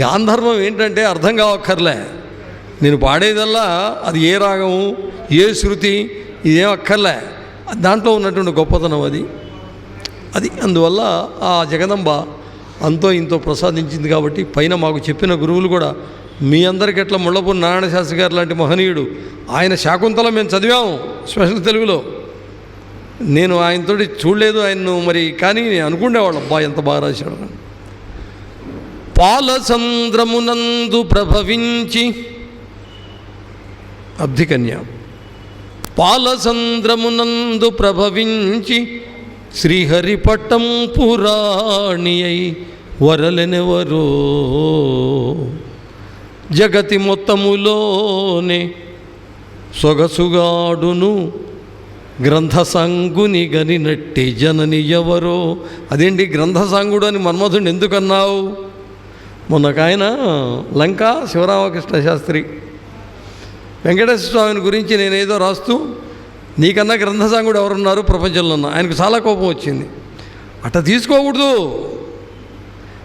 గాంధర్వం ఏంటంటే అర్థం కావక్కర్లే. నేను పాడేదల్లా అది ఏ రాగము ఏ శృతి ఇదేం అక్కర్లే. దాంట్లో ఉన్నటువంటి గొప్పతనం అది. అది అందువల్ల ఆ జగదంబ అంతో ఇంతో ప్రసాదించింది కాబట్టి పైన మాకు చెప్పిన గురువులు కూడా మీ అందరికి ఎట్లా ముళ్ళపూర్ నారాయణ శాస్త్రి గారు లాంటి మహనీయుడు ఆయన శాకుంతలం మేము చదివాము స్పెషల్ తెలుగులో. నేను ఆయనతోటి చూడలేదు ఆయన్ను మరి కానీ నేను అనుకునేవాళ్ళం అబ్బా ఎంత బాగా రాశాడు అని. పాలసంద్రమునందు ప్రభవించి. అబ్ధికన్య. పాలసంద్రమునందు ప్రభవించి శ్రీహరిపట్టం పురాణి అయి వరలెనెవరో. జగతి మొత్తములోనే సొగసుగాడును గ్రంథసంగుని గనినట్టి జనని ఎవరో. అదేంటి గ్రంథసంగుడు అని మన్మధుని ఎందుకన్నావు? మొన్నకాయన లంక శివరామకృష్ణ శాస్త్రి వెంకటేశ్వర స్వామిని గురించి నేనేదో రాస్తూ నీకన్నా గ్రంథసాంగుడు ఎవరున్నారు ప్రపంచంలో ఉన్నా ఆయనకు చాలా కోపం వచ్చింది. అట్ట తీసుకోకూడదు.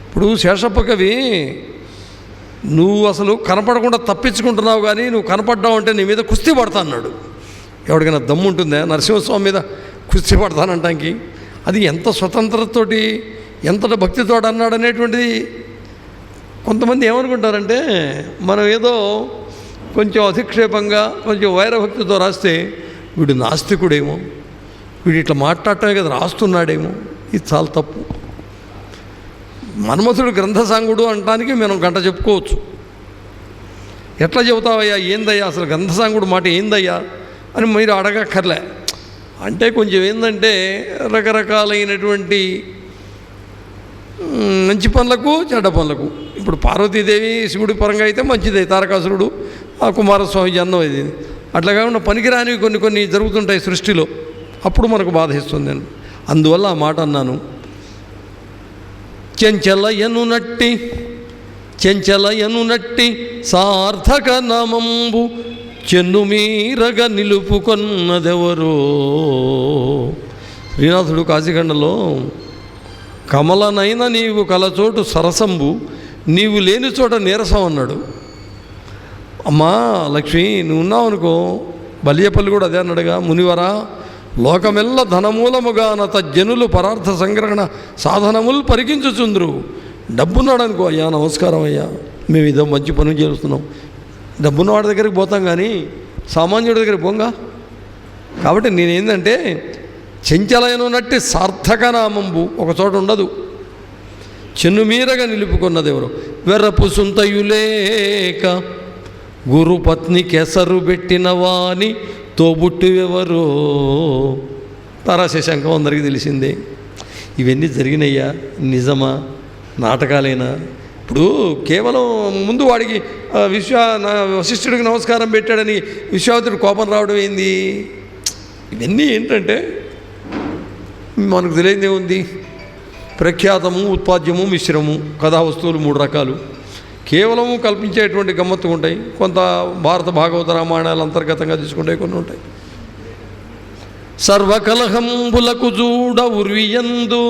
ఇప్పుడు శేషప్ప కవి నువ్వు అసలు కనపడకుండా తప్పించుకుంటున్నావు కానీ నువ్వు కనపడ్డావు అంటే నీ మీద కుస్తీ పడతా అన్నాడు. ఎవరికైనా దమ్ము ఉంటుందా? నరసింహస్వామి మీద కుస్తీ పడతానంటానికి. అది ఎంత స్వతంత్రతోటి ఎంత భక్తితోటి అన్నాడు అనేటువంటిది కొంతమంది ఏమనుకుంటారంటే మనం ఏదో కొంచెం అధిక్షేపంగా కొంచెం వైరభక్తితో రాస్తే వీడు నాస్తికుడేమో. వీడు ఇట్లా మాట్లాడటమే కదా రాస్తున్నాడేమో. ఇది చాలా తప్పు. మన్మథుడు గ్రంథసాంగుడు అనటానికి మనం గంట చెప్పుకోవచ్చు. ఎట్లా చెబుతావయ్యా ఏందయ్యా అసలు గ్రంథసాంగుడు మాట ఏందయ్యా అని మీరు అడగక్కర్లే. అంటే కొంచెం ఏంటంటే రకరకాలైనటువంటి మంచి పనులకు చెడ్డ పనులకు. ఇప్పుడు పార్వతీదేవి శివుడి పరంగా అయితే మంచిదే తారకాసురుడు ఆ కుమారస్వామి జన్మం ఇది. అట్లా కాకుండా పనికిరానివి కొన్ని కొన్ని జరుగుతుంటాయి సృష్టిలో. అప్పుడు మనకు బాధిస్తుంది అందువల్ల ఆ మాట అన్నాను. చెంచలయను నట్టి చెంచలయను నట్టి సార్థక నామంబు చెన్నుమీరగ నిలుపుకొన్నదెవరో. శ్రీనాథుడు కాశీఖండలో కమలనైన నీవు కలచోటు సరసంబు నీవు లేని చోట నీరసం అన్నాడు. అమ్మా లక్ష్మి నువ్వు ఉన్నావు అనుకో. బలియపల్లి కూడా అదే అన్నాడుగా. మునివరా లోకమెల్ల ధనమూలముగా నత జనులు పరార్థ సంగ్రహణ సాధనములు పరికించుచుందురు డబ్బున్నాడు అనుకో అయ్యా నమస్కారం అయ్యా. మేము ఇదో మంచి పని చేస్తున్నాం. డబ్బున్న వాడి దగ్గరికి పోతాం కానీ సామాన్యుడి దగ్గరికి పోంగా. కాబట్టి నేనేందంటే చెంచలైన నట్టి సార్థక నామంబు. ఒక చోట ఉండదు. చెన్నుమీరగా నిలుపుకున్నది ఎవరు? వెర్రపు సుంతయులేక గురుపత్ని కెసరు పెట్టిన వాని తోబుట్టువెవరో తారాశశాంకం అందరికీ తెలిసిందే. ఇవన్నీ జరిగినయ్యా నిజమా నాటకాలేనా? ఇప్పుడు కేవలం ముందు వాడికి విశ్వ నా వశిష్ఠుడికి నమస్కారం పెట్టాడని విశ్వామిత్రుడు కోపం రావడం ఏంది? ఇవన్నీ ఏంటంటే మనకు తెలియదే ఉంది. ప్రఖ్యాతము ఉత్పాద్యము మిశ్రము కథా వస్తువులు మూడు రకాలు. కేవలము కల్పించేటువంటి గమ్మత్తు ఉంటాయి. కొంత భారత భాగవత రామాయణాలు అంతర్గతంగా తీసుకుంటే కొన్ని ఉంటాయి. సర్వకలహంబులకు చూడ ఉర్వియందు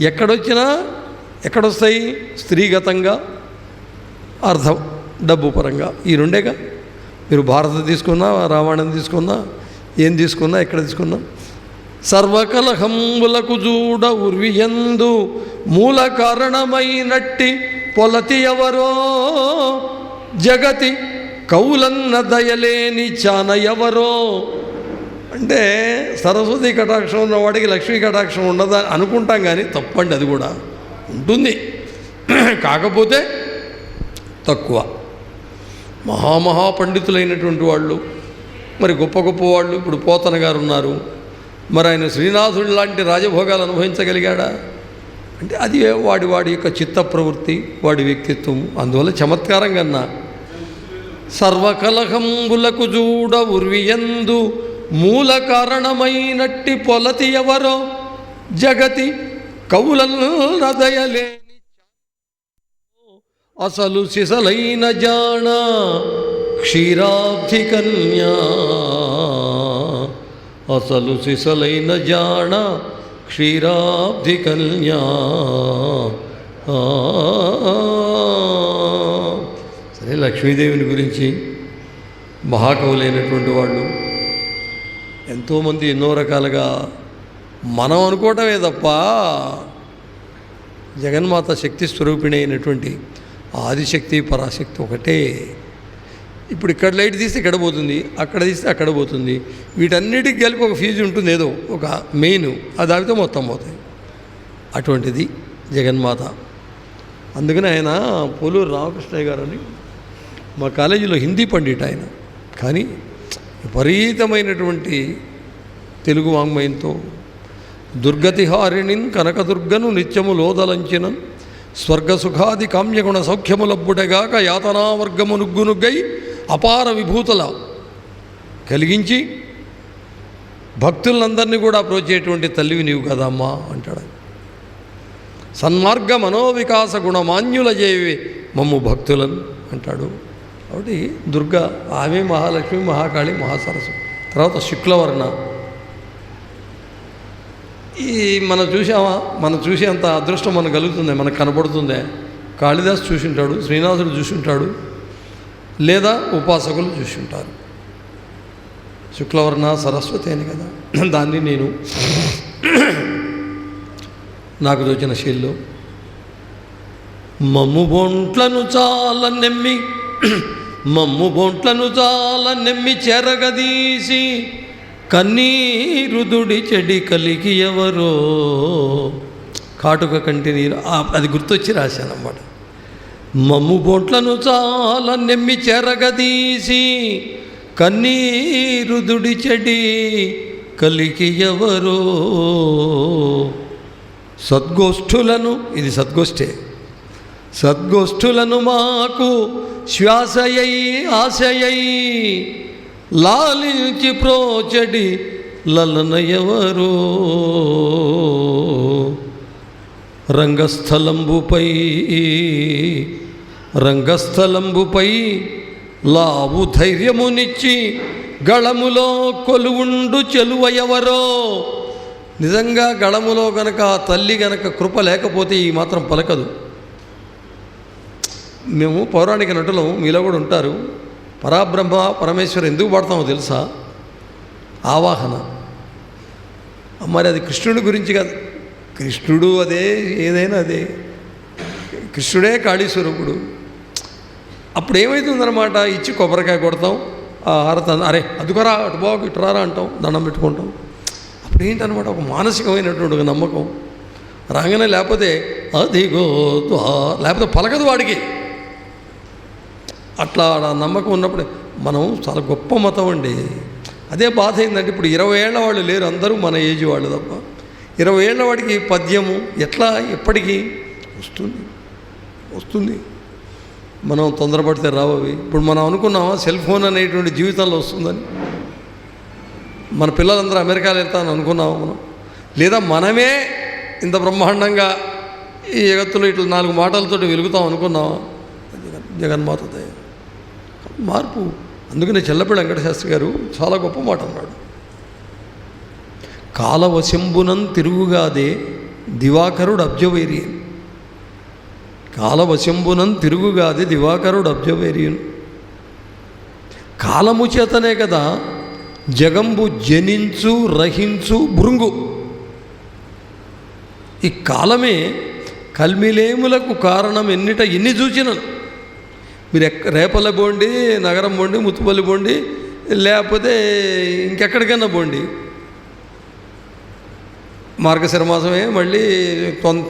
ఎక్కడొచ్చినా ఎక్కడొస్తాయి? స్త్రీగతంగా అర్థం డబ్బు పరంగా. ఈ రెండేగా. మీరు భారత తీసుకున్నా రామాయణం తీసుకున్నా ఏం తీసుకున్నా ఎక్కడ తీసుకున్నా సర్వకలహంబులకు చూడ ఉర్వియందు మూల కారణమైనట్టి పొలతి ఎవరో జగతి కౌలన్న దయలేని చాన ఎవరో అంటే సరస్వతి కటాక్షం ఉన్నవాడికి లక్ష్మీ కటాక్షం ఉండదా అనుకుంటాం కానీ తప్పండి అది కూడా. ఉంటుంది. కాకపోతే తక్కువ. మహామహా పండితులైనటువంటి వాళ్ళు మరి గొప్ప గొప్ప వాళ్ళు ఇప్పుడు పోతన గారు ఉన్నారు. మరి ఆయన శ్రీనాథుడు లాంటి రాజభోగాలు అనుభవించగలిగాడా? అంటే అది వాడి వాడి యొక్క చిత్త ప్రవృత్తి వాడి వ్యక్తిత్వం. అందువల్ల చమత్కారం కన్నా సర్వకలహంబులకు చూడ ఉర్వియందు మూల కారణమైనట్టి పొలతి ఎవరో జగతి కవులదయలేని అసలు సిసలైన జాణ క్షీరాబ్ధి కన్యా అసలు సిసలైన జాణ క్షీరాబ్ధి కన్యా. సరే లక్ష్మీదేవిని గురించి మహాకవులైనటువంటి వాళ్ళు ఎంతోమంది ఎన్నో రకాలుగా మనం అనుకోవటమే తప్ప జగన్మాత శక్తి స్వరూపిణి అయినటువంటి ఆదిశక్తి పరాశక్తి ఒకటే. ఇప్పుడు ఇక్కడ లైట్ తీస్తే ఇక్కడ పోతుంది అక్కడ తీస్తే అక్కడ పోతుంది. వీటన్నిటికి కలిపి ఒక ఫీజు ఉంటుంది ఏదో ఒక మెయిన్ అది ఆగితే మొత్తం పోతాయి. అటువంటిది జగన్మాత. అందుకని ఆయన పోలూరు రామకృష్ణయ్య గారు అని మా కాలేజీలో హిందీ పండిట్ ఆయన. కానీ విపరీతమైనటువంటి తెలుగు వాంగ్మయంతో దుర్గతిహారిణిన్ కనకదుర్గను నిత్యము లోదలంచినన్ స్వర్గసుఖాది కామ్యగుణ సౌఖ్యములబ్బుటగాక యాతనావర్గము నుగ్గునుగ్గై అపార విభూతుల కలిగించి భక్తులందరినీ కూడా ప్రోచేటువంటి తల్లివి నీవు కదమ్మా అంటాడు. సన్మార్గ మనోవికాస గుణమాన్యుల చేవి మమ్ము భక్తులను అంటాడు. కాబట్టి దుర్గ ఆమె మహాలక్ష్మి మహాకాళి మహాసరస్సు తర్వాత శుక్లవర్ణ. ఈ మనం చూసామా మనం చూసేంత అదృష్టం మనకు కలుగుతుంది మనకు కనపడుతుందే. కాళిదాస్ చూసింటాడు శ్రీనాథుడు చూసింటాడు. లేదా ఉపాసకులు చూసింటారు. శుక్లవర్ణ సరస్వతి అని కదా. దాన్ని నేను నాకు తోచిన శైలిలో మమ్ము బొంట్లను చాలా నెమ్మి మమ్ము బొంట్లను చాలా నెమ్మి చెరగదీసి కన్నీరుదుడి చెడి కలిగి ఎవరో. కాటుక కంటి నీరు అది గుర్తొచ్చి రాశానన్నమాట. మమ్ము బొంట్లను చాలా నెమ్మి చెరగదీసి కన్నీరుదుడి చెడి కలికి ఎవరో. సద్గోష్ఠులను ఇది సద్గోష్ఠే. సద్గోష్ఠులను మాకు శ్వాసయై ఆశయై లాలించి ప్రోచడి లలన ఎవరో. రంగస్థలంబుపై రంగస్థలంబుపై లావు ధైర్యమునిచ్చి గళములో కొలువుండు చెలువ ఎవరో. నిజంగా గళములో గనక ఆ తల్లి గనక కృప లేకపోతే ఈ మాత్రం పలకదు. మేము పౌరాణిక నటులం మీలో కూడా ఉంటారు. పరాబ్రహ్మ పరమేశ్వరు ఎందుకు పాడతామో తెలుసా? ఆవాహన. మరి అది కృష్ణుడి గురించి కాదు. కృష్ణుడు అదే ఏదైనా అదే. కృష్ణుడే కాళీస్వరూపుడు. అప్పుడు ఏమవుతుందన్నమాట ఇచ్చి కొబ్బరికాయ కొడతాం ఆ హారత అరే అదుకరా అటు బాగు ఇటు రారా అంటాం దండం పెట్టుకుంటాం. అప్పుడు ఏంటనమాట ఒక మానసికమైనటువంటి ఒక నమ్మకం. రాగానే లేకపోతే అదిగో లేకపోతే పలకదు వాడికి. అట్లా ఆ నమ్మకం ఉన్నప్పుడు మనం చాలా గొప్ప మతం అండి. అదే బాధ ఏంటంటే ఇప్పుడు ఇరవై ఏళ్ళ వాళ్ళు లేరు అందరూ మన ఏజ్ వాళ్ళు తప్ప. ఇరవై ఏళ్ళ వాడికి పద్యము ఎట్లా ఎప్పటికీ? వస్తుంది. వస్తుంది. మనం తొందరపడితే రావు అవి. ఇప్పుడు మనం అనుకున్నామా సెల్ ఫోన్ అనేటువంటి జీవితంలో వస్తుందని? మన పిల్లలందరూ అమెరికాలో వెళ్తామని అనుకున్నాము మనం? లేదా మనమే ఇంత బ్రహ్మాండంగా ఈ జగత్తులో ఇట్లా నాలుగు మాటలతోటి వెలుగుతాం అనుకున్నామా? జగన్ జగన్మాత దయ. మార్పు. అందుకనే చెల్లపల్లి వెంకటశాస్త్రి గారు చాలా గొప్ప మాట అన్నాడు. కాలవశంబునం తిరుగుగాదే దివాకరుడు అబ్జవేరియన్. కాలవశంబునం తిరుగుగాది దివాకరుడు అబ్జవేరియన్. కాలము చేతనే కదా జగంబు జనించు రహించు భృంగు. ఈ కాలమే కల్మిలేములకు కారణం ఎన్నిట ఎన్ని చూచినను? మీరు ఎక్క రేపల పోండి నగరం పోండి ముత్తుపల్లి పోండి లేకపోతే ఇంకెక్కడికైనా పోండి మార్గశిర మాసమే మళ్ళీ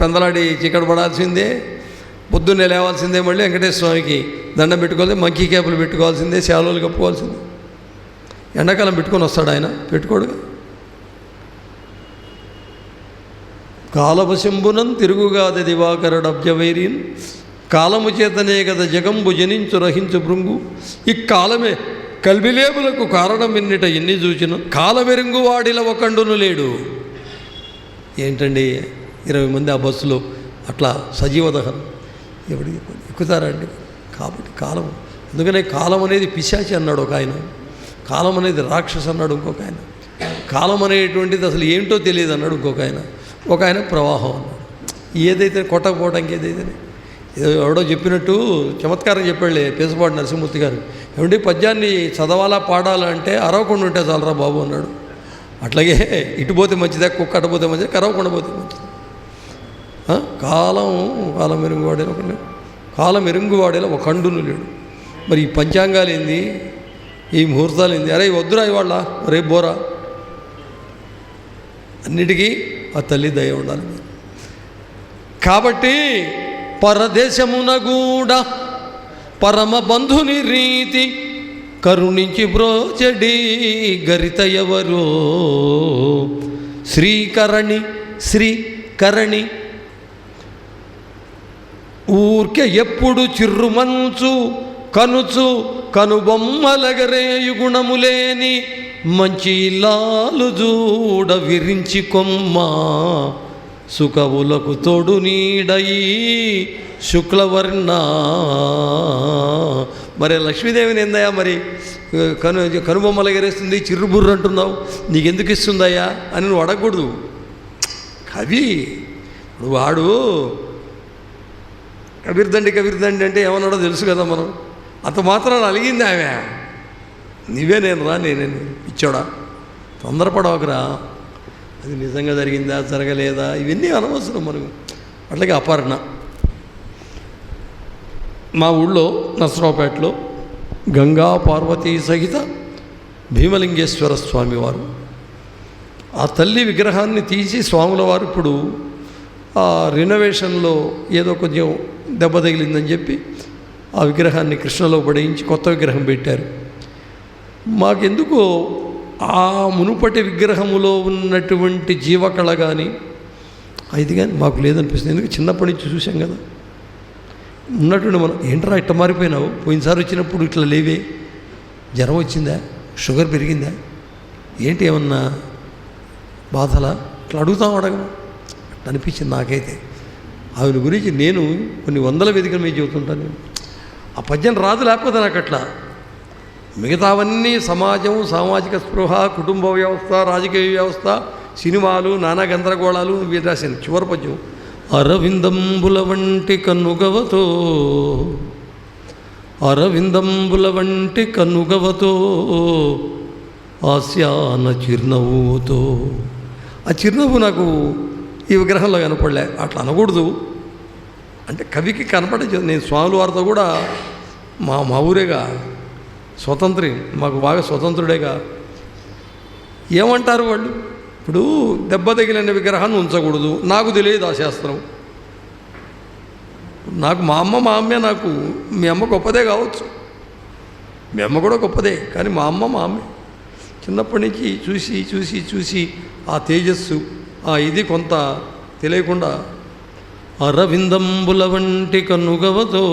పెందలాడి చీకటి పడాల్సిందే. పొద్దున్నే లేవాల్సిందే మళ్ళీ వెంకటేశ్వర స్వామికి దండం పెట్టుకోవాలి మంకీ క్యాపులు పెట్టుకోవాల్సిందే శాలువలు కప్పుకోవాల్సిందే. ఎండాకాలం పెట్టుకొని వస్తాడు ఆయన పెట్టుకోడుగా కాలవశంబునం తిరుగుగాది దివాకరుడు అబ్జవైరీన్ కాలము చేతనే కదా జగంబు జనించు రహించు భృంగు. ఈ కాలమే కల్బిలేబులకు కారణం ఎన్నిట ఎన్ని చూచిన. కాలమెరుంగు వాడిల ఒకండును లేడు. ఏంటండి ఇరవై మంది ఆ బస్సులో అట్లా సజీవ దహనం ఎవడికి ఎక్కుతారండి కాబట్టి కాలం. అందుకనే కాలం అనేది పిశాచి అన్నాడు ఒక ఆయన. కాలం అనేది రాక్షసు అన్నాడు ఇంకొక ఆయన. కాలం అనేటువంటిది అసలు ఏంటో తెలియదు అన్నాడు ఇంకొక ఆయన. ఒక ఆయన ప్రవాహం అన్నాడు. ఏదైతే కొట్టకపోవడానికి ఏదైతే ఏదో ఎవడో చెప్పినట్టు చమత్కారం చెప్పాడులే పేసపాటి నరసింహమూర్తి గారు. ఏమండి పద్యాన్ని చదవాలా పాడాలా అంటే అరవకుండా ఉంటే చాలరా బాబు అన్నాడు. అట్లాగే ఇటు పోతే మంచిదే కుక్క అటుపోతే మంచిదే కరవకుండా పోతే మంచిది? కాలం కాలం మెరుగువాడేలా ఒక కాలం మెరుగువాడేలా ఒక కండును లేడు. మరి ఈ పంచాంగాలు ఏంది ఈ ముహూర్తాలు ఏంది అరే వద్దురా ఇవాళ రేపు బోరా. అన్నిటికీ ఆ తల్లి దయ ఉండాలి. కాబట్టి పరదేశమున కూడా పరమ బంధుని రీతి కరుణించి బ్రోచడి గరిత ఎవరో? శ్రీకరణి శ్రీకరణి ఊర్కె ఎప్పుడు చిర్రుమంచు కనుచు కనుబొమ్మలగరేయు గుణములేని మంచి లాలు జూడ విరించి కొమ్మ. సుఖవులకు తోడు నీడయి శుక్లవర్ణ. మరి లక్ష్మీదేవిని ఏందయ్యా మరి? కను కనుబొమ్మలు ఎగరేస్తుంది చిర్రుబుర్రు అంటున్నావు నీకెందుకు ఇస్తుందయ్యా అని నువ్వు అడగకూడదు. కవి ఇప్పుడు వాడు కబీర్దండి కబీర్దండి అంటే ఏమన్నాడో తెలుసు కదా మనం. అంత మాత్రం అలిగింది ఆమె. నీవే నేను రా నేనే ఇచ్చాడా తొందరపడవకరా. అది నిజంగా జరిగిందా జరగలేదా? ఇవన్నీ అనవసరం మనకు. అట్లాగే అపర్ణ మా ఊళ్ళో నసరావుపేటలో గంగా పార్వతీ సహిత భీమలింగేశ్వర స్వామివారు. ఆ తల్లి విగ్రహాన్ని తీసి స్వాముల వారు ఇప్పుడు రినోవేషన్లో ఏదో కొంచెం దెబ్బ తగిలిందని చెప్పి ఆ విగ్రహాన్ని కృష్ణలో పడేయించి కొత్త విగ్రహం పెట్టారు. మాకెందుకో ఆ మునుపటి విగ్రహములో ఉన్నటువంటి జీవకళ కానీ ఇది కానీ మాకు లేదనిపిస్తుంది. ఎందుకు చిన్నప్పటి నుంచి చూసాం కదా. ఉన్నటువంటి మనం ఏంట్రా ఇట్ట మారిపోయినావు? పోయినసారి వచ్చినప్పుడు ఇట్లా లేవే. జ్వరం వచ్చిందా? షుగర్ పెరిగిందా? ఏంటి ఏమన్నా బాధలా? ఇట్లా అడుగుతాం అడగము అనిపించింది నాకైతే. ఆవిడ గురించి నేను కొన్ని వందల వేదికల మీద చెబుతుంటాను ఆ పద్యం రాదు లేకపోతే నాకు అట్లా. మిగతావన్నీ సమాజం సామాజిక స్పృహ కుటుంబ వ్యవస్థ రాజకీయ వ్యవస్థ సినిమాలు నానా గందరగోళాలు వీటి రాశాను? చివరి పద్యం. అరవిందంబుల వంటి కన్నుగవతో అరవిందంబుల వంటి కన్నుగవతో ఆస్యాన చిరునవ్వుతో. ఆ చిరునవ్వు నాకు ఈ విగ్రహంలో కనపడలే. అట్లా అనకూడదు. అంటే కవికి కనపడే నేను స్వాముల వారితో కూడా మా మా ఊరేగా స్వతంత్రి మాకు బాగా స్వతంత్రుడేగా. ఏమంటారు వాళ్ళు? ఇప్పుడు దెబ్బ తగిలిన విగ్రహాన్ని ఉంచకూడదు. నాకు తెలియదు ఆ శాస్త్రం. నాకు మా అమ్మ మా అమ్మే నాకు మీ అమ్మ గొప్పదే కావచ్చు. మీ అమ్మ కూడా గొప్పదే కానీ మా అమ్మ మా అమ్మే చిన్నప్పటి నుంచి చూసి చూసి చూసి ఆ తేజస్సు ఆ ఇది కొంత తెలియకుండా అరవిందంబుల వంటి కనుగవతో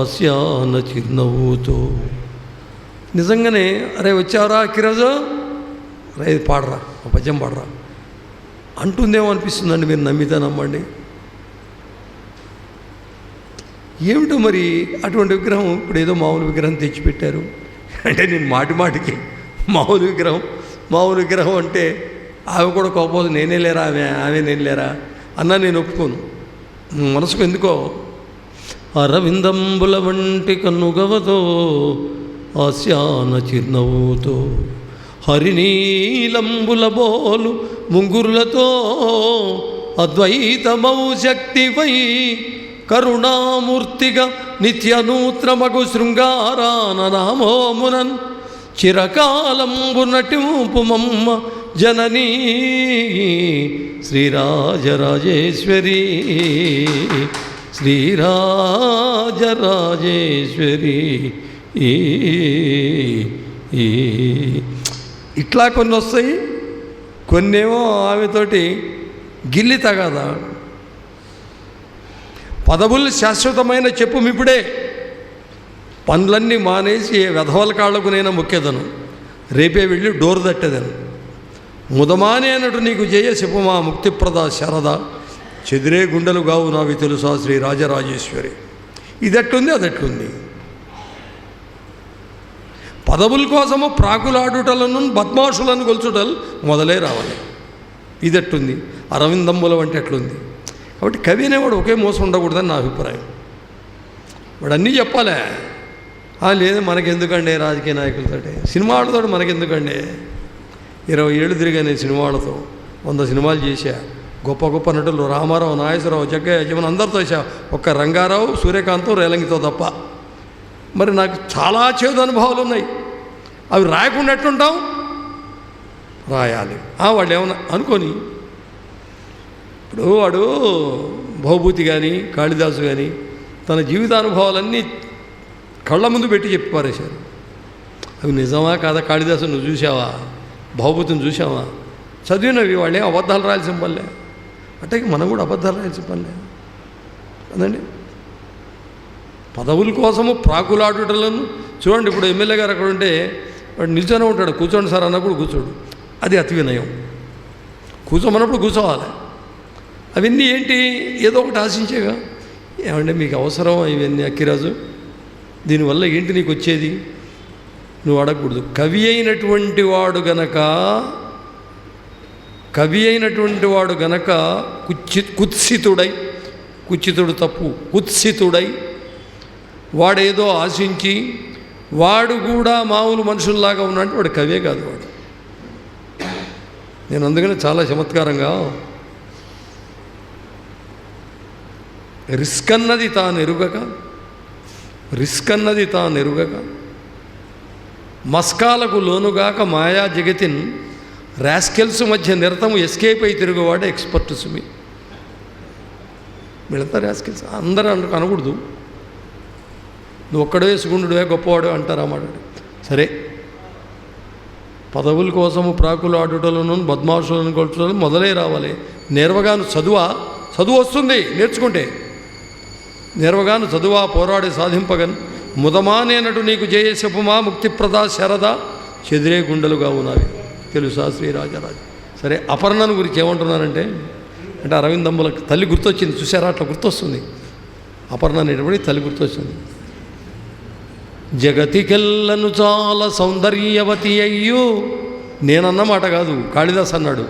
ఆస్యాన చిరునవ్వుతో. నిజంగానే అరే వచ్చావరా కిరోజు? రే ఇది పాడరా ఒక పద్యం పాడరా. అంటుందేమో అనిపిస్తుందండి మీరు నమ్మితే నమ్మండి. ఏమిటో మరి అటువంటి విగ్రహం? ఇప్పుడు ఏదో మామూలు విగ్రహం తెచ్చిపెట్టారు. అంటే నేను మాటి మాటికి మామూలు విగ్రహం మామూలు విగ్రహం అంటే ఆమె కూడా కోపం నేనే లేరా ఆమె? ఆమె నేను లేరా? అన్నా నేను ఒప్పుకోను. మనసుకు ఎందుకో? అరవిందంబుల వంటి కన్నుగవతో ఆస్యాన చిరునవ్వుతో హరినీలంబుల బోలు ముంగురులతో అద్వైతమౌ శక్తిపై కరుణామూర్తిగా నిత్యనూత్రమగు శృంగారాన నామోమునన్ చిరకాలంబు నటింపుమమ్మ జననీ శ్రీరాజరాజేశ్వరి శ్రీరాజరాజేశ్వరి. ఈ ఇట్లా కొన్ని వస్తాయి కొన్నేమో ఆమెతోటి గిల్లి తగదా. పదవులు శాశ్వతమైన చెప్పు ఇప్పుడే పనులన్నీ మానేసి వెధవల కాళ్ళకు నేను మొక్కేదను. రేపే వెళ్ళి డోర్ తట్టేదను. ముదమానే నీకు జయ శివమా ముక్తిప్రద శరద. చెదిరే గుండెలు గావు నావి తెలుసా శ్రీ రాజరాజేశ్వరి. ఇది అదట్టుంది. అది ఎట్లుంది పదవుల కోసము ప్రాకులాడుటలను బద్మాషులను గొలుచుటలు మొదలే రావాలి. ఇది అరవిందమ్ముల వంటి ఎట్లుంది కాబట్టి కవి అనేవాడు ఒకే మోసం ఉండకూడదని నా అభిప్రాయం. వాడు అన్నీ చెప్పాలే. లేదు మనకెందుకండి రాజకీయ నాయకులతో సినిమా వాళ్ళతో మనకెందుకండి? ఇరవై ఏళ్ళు తిరిగా నేను సినిమాలతో వంద సినిమాలు చేశా. గొప్ప గొప్ప నటులు రామారావు నాగేశ్వరరావు జగ్గయ్య యజమన్ అందరితో చేశా. ఒక్క రంగారావు సూర్యకాంతం రేలంగితో తప్ప. మరి నాకు చాలా చేదు అనుభవాలు ఉన్నాయి. అవి రాయకుండా ఎట్లుంటాం రాయాలి. ఆ, వాళ్ళు ఏమన్నా అనుకొని ఇప్పుడు వాడు భవభూతి కానీ కాళిదాసు కానీ తన జీవితానుభవాలన్నీ కళ్ళ ముందు పెట్టి చెప్పి పారేశారు. అవి నిజమా కాదా కాళిదాసు నువ్వు చూసావా భౌభూతిని చూసామా చదివినవి వాళ్ళే అబద్ధాలు రాయాల్సిన పనిలే. అట్టే మనం కూడా అబద్ధాలు రాయాల్సిన పనిలే. అదండి. పదవుల కోసము ప్రాకులాడుటలను చూడండి ఇప్పుడు ఎమ్మెల్యే గారు అక్కడ ఉంటే వాడు నిల్చొని ఉంటాడు కూర్చోండి సార్ అన్నప్పుడు కూర్చోడు. అది అతి వినయం కూర్చోమన్నప్పుడు కూర్చోవాలి. అవన్నీ ఏంటి? ఏదో ఒకటి ఆశించేగా. ఏమంటే మీకు అవసరం ఇవన్నీ అక్కిరాజు? దీనివల్ల ఏంటి నీకు వచ్చేది? నువ్వు అడగకూడదు. కవి అయినటువంటి వాడు గనక కవి అయినటువంటి వాడు గనక కుచ్చి కుత్సితుడై కుచితుడు తప్పు కుత్సితుడై వాడేదో ఆశించి వాడు కూడా మామూలు మనుషుల్లాగా ఉన్నాడు వాడు కవే కాదు వాడు. నేను అందుకని చాలా చమత్కారంగా రిస్క్ అన్నది తాను ఎరుగక రిస్క్ అన్నది తాను ఎరుగక మస్కాలకు లోనుగాక మాయా జగతిన్ రాస్కెల్స్ మధ్య నిరతము ఎస్కేప్ అయి తిరుగువాడే ఎక్స్పర్ట్ సుమి. వీళ్ళంతా రాస్కెల్స్. అందరూ అను అనకూడదు. నువ్వు ఒక్కడే సుగుండుడే గొప్పవాడు అంటారా మాట. సరే. పదవుల కోసము ప్రాకులు ఆడుటలను బద్మాషులను కొట్టులను మొదలై రావాలి. నేర్వగాను చదువా? చదువు వస్తుంది. నేర్చుకుంటే. నేర్వగాను చదువా? పోరాడి సాధింపగన్. ముదమానేనటు నీకు జయశపుమా ముక్తిప్రదా శరద చెదిరే గుండెలుగా ఉన్నవి. తెలుసా శ్రీరాజరాజు సరే అపర్ణను గురించి ఏమంటున్నానంటే అంటే అరవిందమ్ముల తల్లి గుర్తొచ్చింది చూసారా అట్లా గుర్తొస్తుంది. అపర్ణ అనేటువంటి తల్లి గుర్తొచ్చింది. జగతికెల్లను చాలా సౌందర్యవతి అయ్యు నేనన్నమాట కాదు కాళిదాస్ అన్నాడు.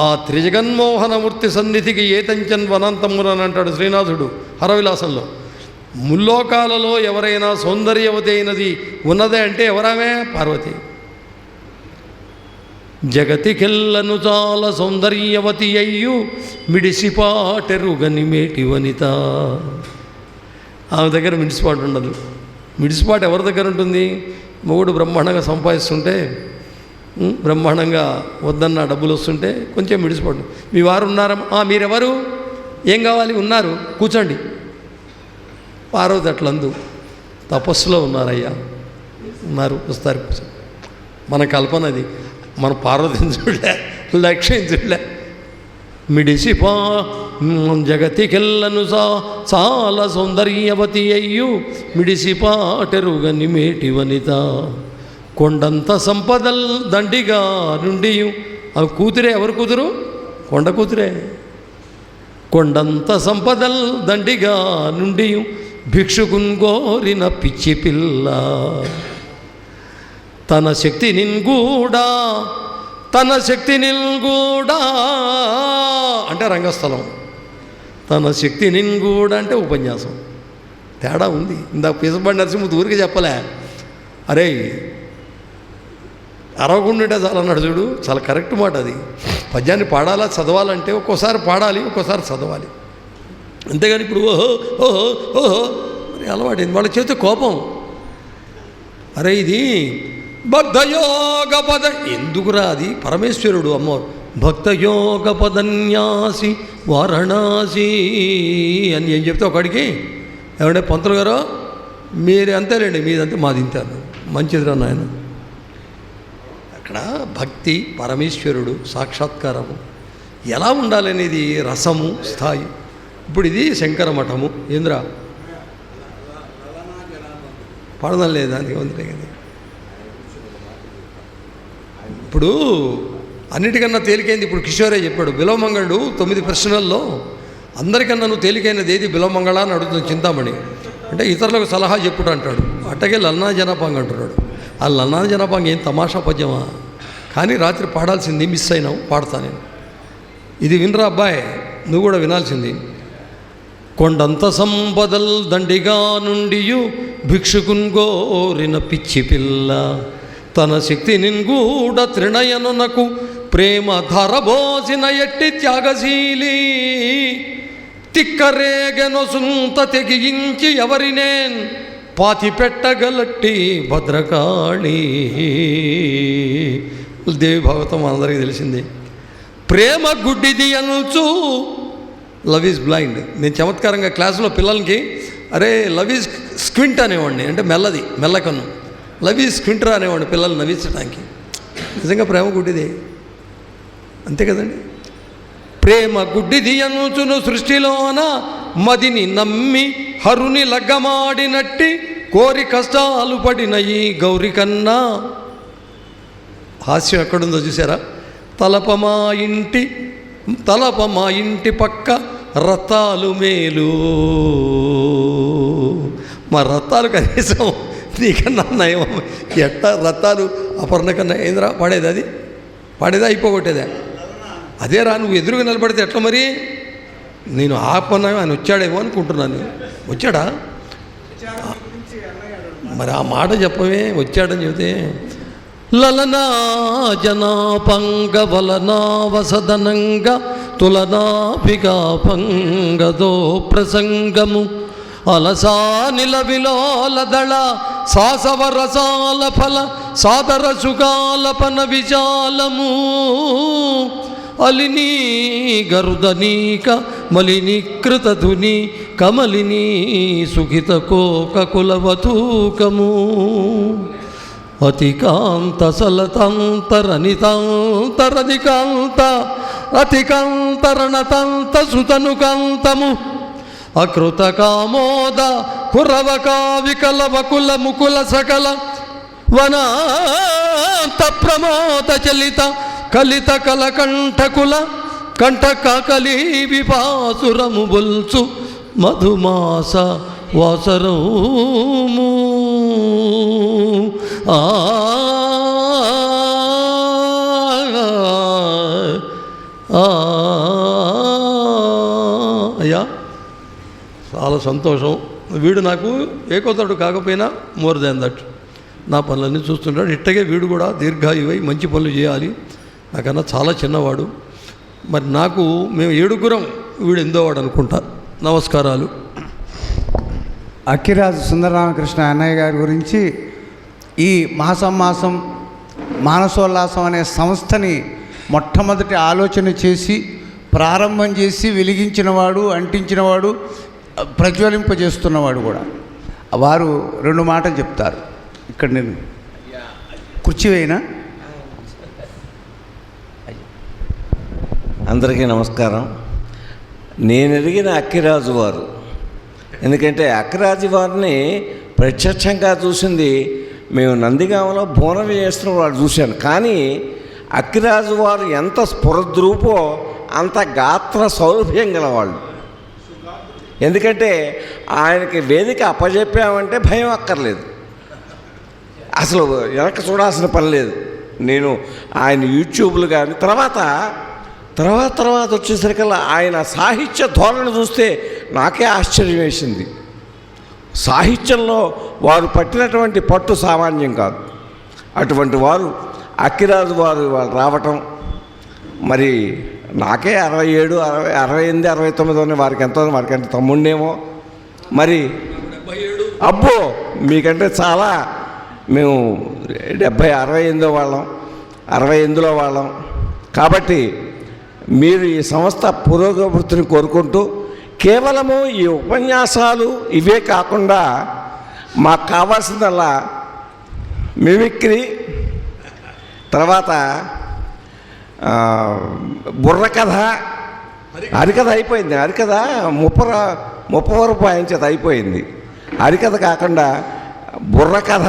ఆ త్రిజగన్మోహనమూర్తి సన్నిధికి ఏతంచన్ వనంతమునని అంటాడు శ్రీనాథుడు హరవిలాసంలో. ముల్లోకాలలో ఎవరైనా సౌందర్యవతి అయినది ఉన్నదే అంటే ఎవరామే? పార్వతి. జగతికెల్లను చాలా సౌందర్యవతి అయ్యు మిడిసిపాటెరుగని మేటి వనిత. ఆమె దగ్గర మిడిసిపాటు ఉండదు. మిడిసిపాటు ఎవరి దగ్గర ఉంటుంది? మొగుడు బ్రహ్మాండంగా సంపాదిస్తుంటే బ్రహ్మాండంగా వద్దన్న డబ్బులు వస్తుంటే కొంచెం మిడిసిపాటు మీ వారు ఉన్నారా మీరెవరు? ఏం కావాలి? ఉన్నారు. కూర్చోండి. పార్వతి అట్లందు తపస్సులో ఉన్నారయ్యా. ఉన్నారు వస్తారు. మన కల్పనది మన పార్వతిని చూడలే లక్ష్యం చూడలే. మిడిసిపా జగతికెల్లను సా చాలా సౌందర్యవతి అయ్యు. మిడిసిపాటెరుగని మేటి వనిత. కొండంత సంపదల్ దండిగా నుండి అవి కూతురే ఎవరు కూతురు? కొండ కూతురే. కొండంత సంపదల్ దండిగా నుండి భిక్షుకున్ గోరిన పిచ్చి పిల్ల. తన శక్తి నిన్గూడా తన శక్తి నిన్గూడా అంటే రంగస్థలం. తన శక్తి నిన్గూడా అంటే ఉపన్యాసం. తేడా ఉంది. ఇందాక పిసబడి నరసింహ ఊరికి చెప్పలే. అరే అరవకుండుంటే చాలా అన్నాడు చూడు. చాలా కరెక్ట్ మాట అది. పద్యాన్ని పాడాలా చదవాలంటే ఒక్కోసారి పాడాలి ఒక్కోసారి చదవాలి. అంతేగాని ఇప్పుడు ఓహో ఓహో ఓహో మరి అలవాటైంది. వాళ్ళ చేత కోపం. అరే ఇది భక్తయోగ పద ఎందుకురా అది? పరమేశ్వరుడు అమ్మవారు. భక్తయోగ పదన్యాసి వారణాసి అని ఏం చెప్తే ఒకడికి ఏమంటే పంతులు గారు మీరు అంతేలేండి మీదంతే మాది ఇంతారు మంచిదిరా నాయన. అక్కడ భక్తి పరమేశ్వరుడు సాక్షాత్కారము. ఎలా ఉండాలనేది రసము స్థాయి. ఇప్పుడు ఇది శంకర మఠము. ఏంద్రా? పడదం లేదా? దానికి ఉంది కదా ఇప్పుడు అన్నిటికన్నా తేలికైంది ఇప్పుడు కిషోరే చెప్పాడు బిలవమంగళుడు తొమ్మిది ప్రశ్నల్లో అందరికన్నా నువ్వు తేలికైనది ఏది? బిలవమంగళ అని అడుగుతుంది చింతామణి. అంటే ఇతరులకు సలహా చెప్పుడు అంటాడు. అట్టగే లల్నా జనాపాంగ్ అంటున్నాడు. ఆ లల్నా జనాపాంగ్ ఏం తమాషా పద్యమా? కానీ రాత్రి పాడాల్సింది మిస్ అయినావు పాడతా నేను. ఇది వినరా అబ్బాయి? నువ్వు కూడా వినాల్సింది. కొండంత సంపదల్ దండిగా నుండియు భిక్షుకున్ గోరిన పిచ్చి పిల్ల. తన శక్తి నిన్గూడ త్రిణయనునకు ప్రేమ ధరబోసిన ఎట్టి త్యాగశీలి. తిక్కరేగెనొసుంత తెగించి ఎవరినేన్ పాతి పెట్టగలట్టి భద్రకాళి. దేవి భాగవతం అందరికీ తెలిసిందే. ప్రేమ గుడ్డిది అనుచు లవ్ ఈజ్ బ్లైండ్. నేను చమత్కారంగా క్లాసులో పిల్లలకి అరే లవ్ ఈజ్ స్క్వింట్ అనేవాడిని అంటే మెల్లది మెల్లకన్ను. లవ్ ఈజ్ స్క్వింటర్ అనేవాడిని పిల్లల్ని నవ్వించడానికి నిజంగా ప్రేమ గుడ్డిది? అంతే కదండి? ప్రేమ గుడ్డిది అనుచును సృష్టిలోన మదిని నమ్మి హరుని లగ్గమాడినట్టి కోరి కష్టాలు పడిన ఈ గౌరి కన్నా. హాస్యం ఎక్కడుందో చూసారా? తలపమా ఇంటి తలప మా ఇంటి పక్క రత్తాలు మేలు. మా రత్తాలు కనీసం నీకన్నా నయం. ఎట్టా రత్తాలు అపర్ణ కన్నా ఏంద్రా? పాడేది అది? పాడేదా? అయిపోగొట్టేదా? అదే రా నువ్వు ఎదురుగా నిలబడితే ఎట్లా మరి? నేను ఆపన్నా ఆయన వచ్చాడేమో అనుకుంటున్నాను వచ్చాడా? మరి ఆ మాట చెప్పవే వచ్చాడని చెబితే లలనా జనాపంగ తులనాభిగా పంగదో ప్రసంగము. అలసానిల విలోలదళ సాసవరసాల ఫల సాదర సుగాలపన విజాలము అలినీ గరుదనీక మలినీకృత ధుని కమలినీ సుఖిత కోక కులవతూకము. అతికాంత సలతంతరనితాంతరధికాంత అతికాంతరణతంత సుతనుకాంతము అకృత కామోద కురవకా వికల వకుల ముకుల సకల వనాంత ప్రమోద చలిత కలిత కలకంఠకుల కంఠకాకలి విపాసురము బొల్చు మధుమాస వాసరము. ఆ ఆ, అయ్యా చాలా సంతోషం. వీడు నాకు ఏకోతడు కాకపోయినా మోర్ దాన్ దట్. నా పనులన్నీ చూస్తుంటాడు. ఇట్టగే వీడు కూడా దీర్ఘాయువై మంచి పనులు చేయాలి. నాకన్నా చాలా చిన్నవాడు. మరి నాకు మేము ఏడుగురం వీడు ఎందోవాడు అనుకుంటా. నమస్కారాలు. అక్కిరాజు సుందరరామకృష్ణ అన్నయ్య గారి గురించి ఈ మాసం మాసం మానసోల్లాసం అనే సంస్థని మొట్టమొదటి ఆలోచన చేసి ప్రారంభం చేసి వెలిగించినవాడు అంటించినవాడు ప్రజ్వలింపజేస్తున్నవాడు కూడా. వారు రెండు మాటలు చెప్తారు. ఇక్కడ నేను కుర్చీ అందరికీ నమస్కారం. నేను ఎరిగిన అక్కిరాజు వారు. ఎందుకంటే అక్కిరాజు వారిని ప్రత్యక్షంగా చూసింది మేము నందిగామలో బోనం చేస్తున్న వాడు చూశాను. కానీ అక్కిరాజు వారు ఎంత స్ఫురద్రూపో అంత గాత్ర సౌలభ్యం గలవాళ్ళు. ఎందుకంటే ఆయనకి వేదిక అప్పజెప్పామంటే భయం అక్కర్లేదు. అసలు వెనక చూడాల్సిన పని లేదు. నేను ఆయన యూట్యూబ్లు కానీ తర్వాత తర్వాత తర్వాత వచ్చేసరికల్లా ఆయన సాహిత్య ధోరణి చూస్తే నాకే ఆశ్చర్యం వేసింది సాహిత్యంలో వారు పట్టినటువంటి పట్టు సామాన్యం కాదు. అటువంటి వారు అక్కిరాజు వారు వాళ్ళు రావటం మరి నాకే అరవై ఏడు అరవై అరవై ఎనిమిది అరవై తొమ్మిది ఉన్నాయి వారికి ఎంతో వారికి ఎంత తమ్ముడినేమో. మరి అబ్బో మీకంటే చాలా. మేము డెబ్భై అరవై ఎనిమిదో వాళ్ళం అరవై ఎనిమిదిలో వాళ్ళం. కాబట్టి మీరు ఈ సంస్థ పురోగతిని కోరుకుంటూ కేవలము ఈ ఉపన్యాసాలు ఇవే కాకుండా మాకు కావాల్సిందల్లా మిమిక్రీ తర్వాత బుర్రకథ. అరికథ అయిపోయింది. అరికథ ముప్పర ముప్ప రూపాయల చేత అయిపోయింది. అరికథ కాకుండా బుర్రకథ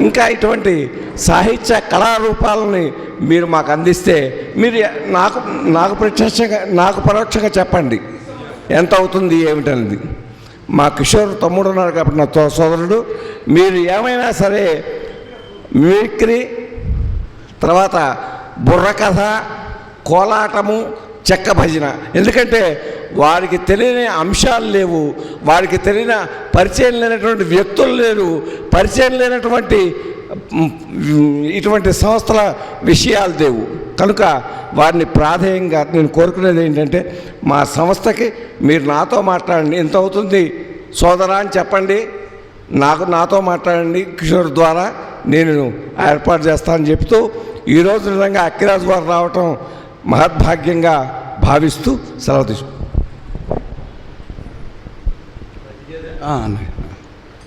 ఇంకా ఇటువంటి సాహిత్య కళారూపాలని మీరు మాకు అందిస్తే మీరు నాకు నాకు ప్రత్యక్షంగా నాకు పరోక్షంగా చెప్పండి. ఎంత అవుతుంది ఏమిటనేది. మా కిషోర్ తమ్ముడు ఉన్నారు కాబట్టి నా సోదరుడు మీరు ఏమైనా సరే మిమిక్రీ తర్వాత బుర్రకథ కోలాటము చెక్క భజన ఎందుకంటే వారికి తెలియని అంశాలు లేవు వారికి తెలియని పరిచయం లేనటువంటి వ్యక్తులు లేరు పరిచయం లేనటువంటి ఇటువంటి సంస్థల విషయాలు లేవు. కనుక వారిని ప్రాధేయంగా నేను కోరుకునేది ఏంటంటే మా సంస్థకి మీరు నాతో మాట్లాడండి. ఎంత అవుతుంది? సోదరా అని చెప్పండి. నాకు నాతో మాట్లాడండి కిషోర్ ద్వారా నేను ఏర్పాటు చేస్తానని చెప్తూ ఈరోజు నిజంగా అక్కిరాజు వారు రావటం మహద్భాగ్యంగా భావిస్తూ సెలవు తీసుకు.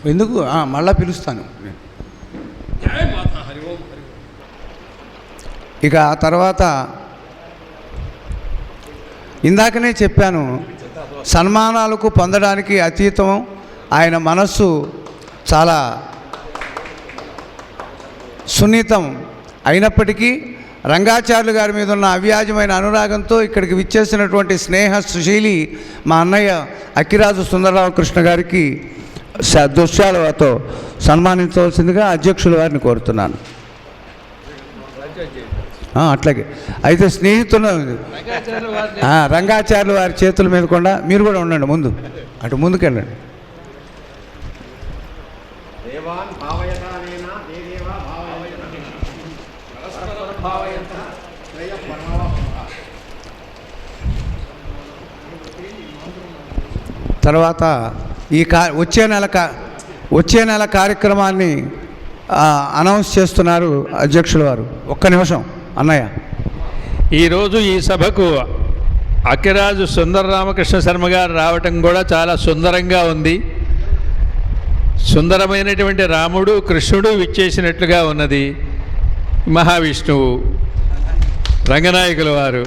ఎందుకు? ఆ, మళ్ళా పిలుస్తాను. ఇక ఆ తర్వాత ఇందాకనే చెప్పాను సన్మానాలకు పొందడానికి అతీతం ఆయన మనస్సు చాలా సున్నితం అయినప్పటికీ రంగాచార్యులు గారి మీద ఉన్న అవ్యాజమైన అనురాగంతో ఇక్కడికి విచ్చేసినటువంటి స్నేహ సుశీలి మా అన్నయ్య అక్కిరాజు సుందరరావు కృష్ణ గారికి స- సన్మానించవలసిందిగా అధ్యక్షుల వారిని కోరుతున్నాను. అట్లాగే. అయితే స్నేహితులు రంగాచార్యులు వారి చేతుల మీద కూడా మీరు కూడా ఉండండి ముందు. అటు ముందుకెళ్ళండి. తర్వాత ఈ కా వచ్చే నెల కా వచ్చే నెల కార్యక్రమాన్ని అనౌన్స్ చేస్తున్నారు అధ్యక్షుల వారు. ఒక్క నిమిషం. అన్నయ్య. ఈరోజు ఈ సభకు అక్కిరాజు సుందర రామకృష్ణ శర్మ గారు రావటం కూడా చాలా సుందరంగా ఉంది. సుందరమైనటువంటి రాముడు కృష్ణుడు విచ్చేసినట్లుగా ఉన్నది మహావిష్ణువు రంగనాయకుల వారు.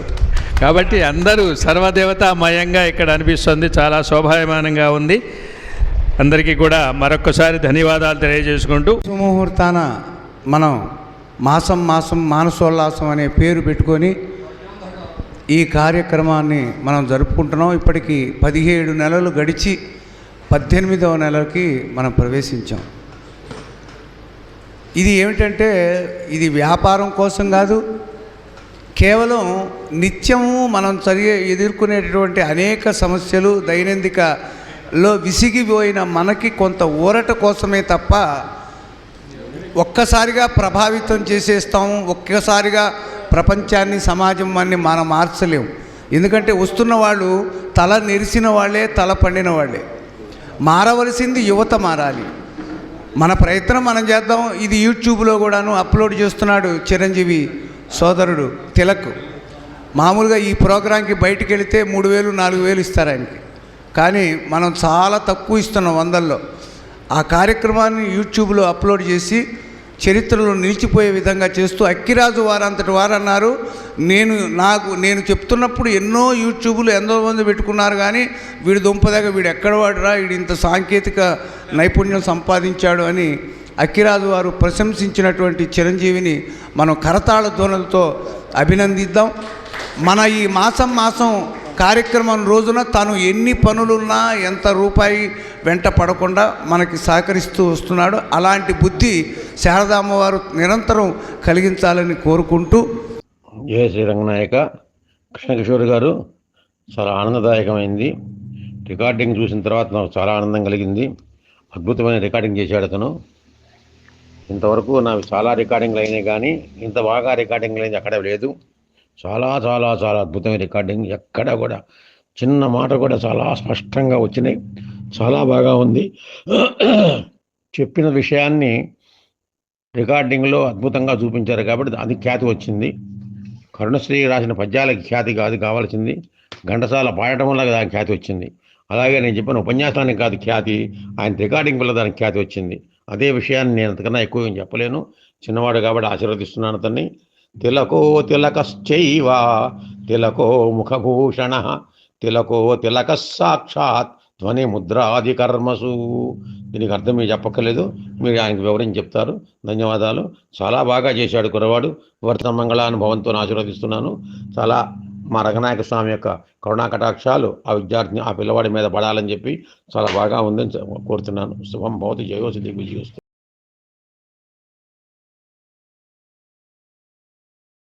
కాబట్టి అందరూ సర్వదేవతామయంగా ఇక్కడ అనిపిస్తుంది చాలా శోభాయమానంగా ఉంది. అందరికీ కూడా మరొక్కసారి ధన్యవాదాలు తెలియజేసుకుంటూ సుముహూర్తాన మనం మాసం మాసం మానసోల్లాసం అనే పేరు పెట్టుకొని ఈ కార్యక్రమాన్ని మనం జరుపుకుంటున్నాం. ఇప్పటికి పదిహేడు నెలలు గడిచి పద్దెనిమిదవ నెలకి మనం ప్రవేశించాం. ఇది ఏమిటంటే ఇది వ్యాపారం కోసం కాదు కేవలం నిత్యము మనం సరి ఎదుర్కొనేటటువంటి అనేక సమస్యలు దైనందికలో విసిగిపోయిన మనకి కొంత ఊరట కోసమే తప్ప ఒక్కసారిగా ప్రభావితం చేసేస్తాం ఒక్కసారిగా ప్రపంచాన్ని సమాజం అన్ని మనం మార్చలేము ఎందుకంటే వస్తున్న వాళ్ళు తల నెరిసిన వాళ్ళే తల పండిన వాళ్ళే. మారవలసింది యువత మారాలి. మన ప్రయత్నం మనం చేద్దాం. ఇది యూట్యూబ్లో కూడాను అప్లోడ్ చేస్తున్నాడు చిరంజీవి సోదరుడు తిలక్. మామూలుగా ఈ ప్రోగ్రాంకి బయటికి వెళితే మూడు వేలు నాలుగు వేలు ఇస్తారు ఆయనకి. కానీ మనం చాలా తక్కువ ఇస్తున్నాం వందల్లో. ఆ కార్యక్రమాన్ని యూట్యూబ్లో అప్లోడ్ చేసి చరిత్రలో నిలిచిపోయే విధంగా చేస్తూ అక్కిరాజు వారంతటి వారు అన్నారు నేను నాకు నేను చెప్తున్నప్పుడు ఎన్నో యూట్యూబ్లు ఎంతో మంది పెట్టుకున్నారు కానీ వీడు దుంపదగ వీడు ఎక్కడ వాడురా వీడు ఇంత సాంకేతిక నైపుణ్యం సంపాదించాడు అని అక్కిరాజు వారు ప్రశంసించినటువంటి చిరంజీవిని మనం కరతాళ ధ్వనులతో అభినందిద్దాం. మన ఈ మాసం మాసం కార్యక్రమం రోజున తను ఎన్ని పనులున్నా ఎంత రూపాయి వెంట పడకుండా మనకి సహకరిస్తూ వస్తున్నాడు. అలాంటి బుద్ధి శారదామ్మవారు నిరంతరం కలిగించాలని కోరుకుంటూ జయ శ్రీరంగనాయక. కృష్ణకిషోర్ గారు చాలా ఆనందదాయకమైంది. రికార్డింగ్ చూసిన తర్వాత నాకు చాలా ఆనందం కలిగింది. అద్భుతమైన రికార్డింగ్ చేశాడు అతను. ఇంతవరకు నాకు చాలా రికార్డింగ్లు అయినాయి కానీ ఇంత బాగా రికార్డింగ్లు అయింది అక్కడ లేదు. చాలా చాలా చాలా అద్భుతమైన రికార్డింగ్ ఎక్కడ కూడా చిన్న మాట కూడా చాలా స్పష్టంగా వచ్చినాయి. చాలా బాగా ఉంది. చెప్పిన విషయాన్ని రికార్డింగ్లో అద్భుతంగా చూపించారు కాబట్టి అది ఖ్యాతి వచ్చింది. కరుణశ్రీ రాసిన పద్యాలకి ఖ్యాతి కాదు కావాల్సింది. ఘంటసాల పాడటం వల్ల దానికి ఖ్యాతి వచ్చింది. అలాగే నేను చెప్పిన ఉపన్యాసానికి కాదు ఖ్యాతి ఆయన రికార్డింగ్ వల్ల దానికి ఖ్యాతి వచ్చింది. అదే విషయాన్ని నేను అంతకన్నా ఎక్కువ చెప్పలేను. చిన్నవాడు కాబట్టి ఆశీర్వదిస్తున్నాను అతన్ని. తిలకో తిలకశ్చైవ తిలకో ముఖభూషణ తిలకో తిలక సాక్షాత్ ధ్వని ముద్రాది కర్మసు. దీనికి అర్థం మీరు చెప్పక్కర్లేదు మీరు ఆయనకు వివరించి చెప్తారు. ధన్యవాదాలు. చాలా బాగా చేశాడు కురవాడు వర్త మంగళానుభవంతో ఆశీర్వదిస్తున్నాను. చాలా మా రంగనాయక స్వామి యొక్క కరుణా కటాక్షాలు ఆ విద్యార్థిని ఆ పిల్లవాడి మీద పడాలని చెప్పి చాలా బాగా ఉందని కోరుతున్నాను. శుభం భవతి. జయోసి దిగ్విజయోస్తు